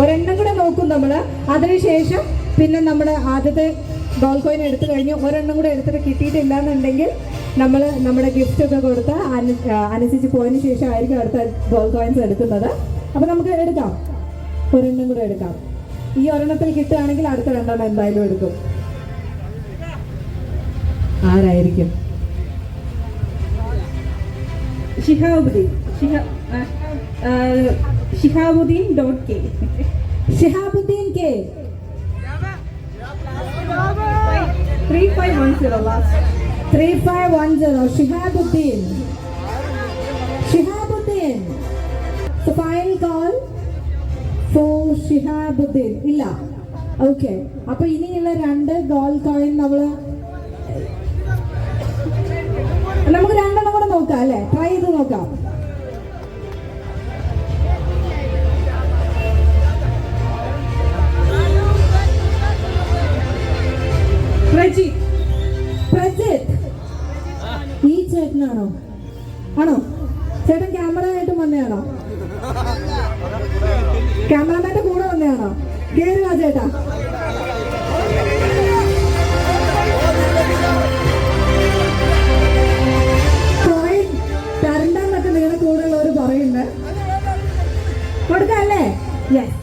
ഒരെണ്ണം കൂടെ നോക്കും നമ്മൾ അതിനുശേഷം പിന്നെ നമ്മൾ ആദ്യത്തെ ഗോൾ കോയിൻ എടുത്തു കഴിഞ്ഞു. ഒരെണ്ണം കൂടെ എടുത്തിട്ട് കിട്ടിയിട്ടില്ല എന്നുണ്ടെങ്കിൽ നമ്മൾ നമ്മുടെ ഗിഫ്റ്റ് ഒക്കെ കൊടുത്ത് അനുസരിച്ച് പോയതിന് ശേഷം ആയിരിക്കും അടുത്ത ഗോൾ കോയിൻസ് എടുക്കുന്നത്. അപ്പോൾ നമുക്ക് എടുക്കാം. ഒരെണ്ണം കൂടെ എടുക്കാം. ഈ ഒരെണ്ണത്തിൽ കിട്ടുകയാണെങ്കിൽ അടുത്ത രണ്ടെണ്ണം എന്തായാലും എടുക്കും. ആരായിരിക്കും? Shihabuddeen ഷിഹാ Shihabuddeen dot K Shihabuddeen K three five one zero three five one zero Shihabuddeen Shihabuddeen final call for Shihabuddeen ഇല്ല. ഓക്കെ അപ്പൊ ഇനിയുള്ള രണ്ട് ഗോൾ കോയിൻ നമ്മൾ ട്രൈ പ്രജിത് ഈ ചേട്ടനാണോ? ആണോ? ചേട്ടൻ ക്യാമറ ആയിട്ട് വന്നതാണോ? ക്യാമറമാന്റെ കൂടെ വന്നതാണോ? കേറുക ചേട്ടാ. കൊടുക്കാം അല്ലേ യെസ്